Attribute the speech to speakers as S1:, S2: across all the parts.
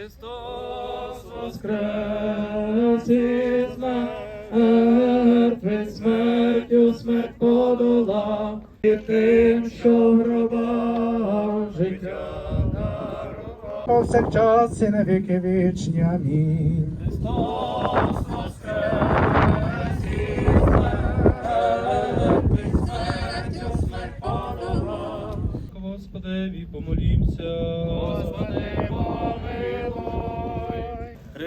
S1: Христос воскрес із мертвих смертю смерть подолав, і тим, що в гробах життя дарував.
S2: повсякчас і на віки вічні. Амінь.
S1: Христос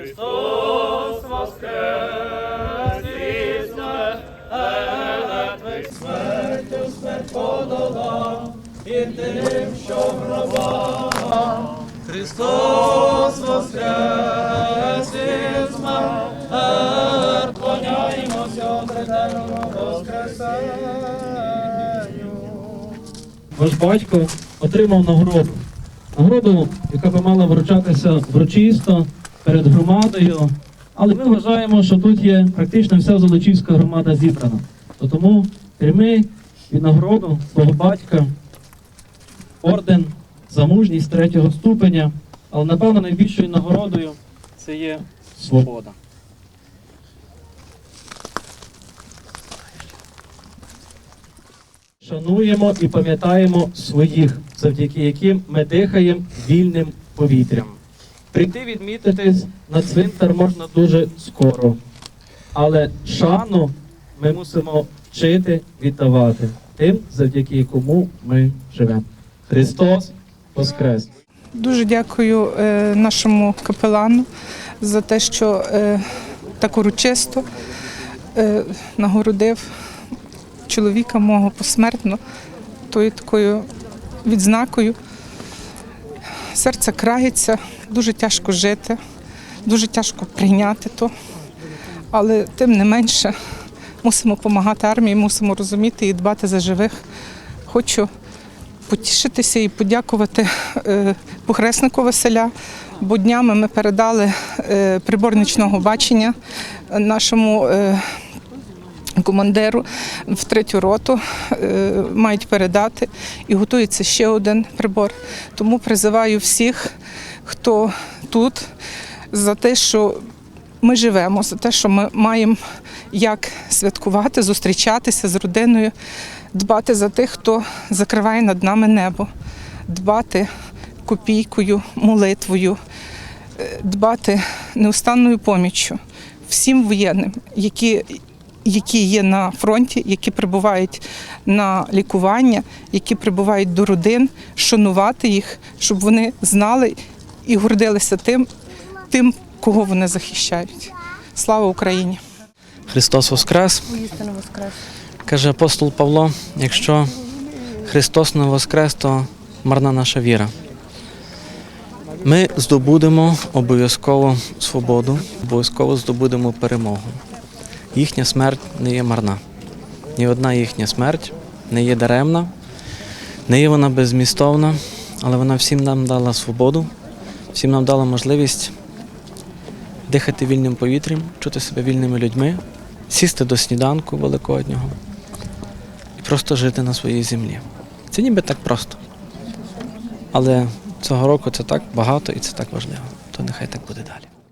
S1: Христос воскрес із мертвих смертю смерть подолав. І тим, що в гробах Христос воскрес із мертв, клоняємося третельному воскресенню. Ваш батько отримав нагороду. Нагороду, яка би мала вручатися врочисто перед громадою. Але ми вважаємо, що тут є практично вся Золочівська громада зібрана. То тому прийми від нагороду свого батька орден за мужність третього ступеня, але напевно найбільшою нагородою це є свобода. Шануємо і пам'ятаємо своїх, завдяки яким ми дихаємо вільним повітрям. Прийти відмітитись на цвинтар можна дуже скоро, але шану ми мусимо вчити віддавати тим, завдяки кому ми живемо. Христос Воскрес!
S3: Дуже дякую е, нашому капелану за те, що е, так урочисто е, нагородив чоловіка мого посмертно тою такою відзнакою. Серце крається, дуже тяжко жити, дуже тяжко прийняти то. Але тим не менше мусимо допомагати армії, мусимо розуміти і дбати за живих. Хочу потішитися і подякувати е, похреснику Василя. Бо днями ми передали е, прибор нічного бачення нашому е, командиру в третю роту. е, Мають передати і готується ще один прибор. Тому призиваю всіх, хто тут, за те, що ми живемо, за те, що ми маємо як святкувати, зустрічатися з родиною, дбати за тих, хто закриває над нами небо, дбати копійкою, молитвою, е, дбати неустанною поміччю всім воєнним, які, які є на фронті, які прибувають на лікування, які прибувають до родин, шанувати їх, щоб вони знали і гордилися тим, тим, кого вони захищають. Слава Україні!
S4: Христос
S5: Воскрес.
S4: Каже апостол Павло: якщо Христос не воскрес, то марна наша віра. Ми здобудемо обов'язково свободу, обов'язково здобудемо перемогу. Їхня смерть не є марна. Ні одна їхня смерть не є даремна, не є вона безмістовна, але вона всім нам дала свободу, всім нам дала можливість дихати вільним повітрям, чути себе вільними людьми, сісти до сніданку великоднього і просто жити на своїй землі. Це ніби так просто. Але цього року це так багато і це так важливо. То нехай так буде далі.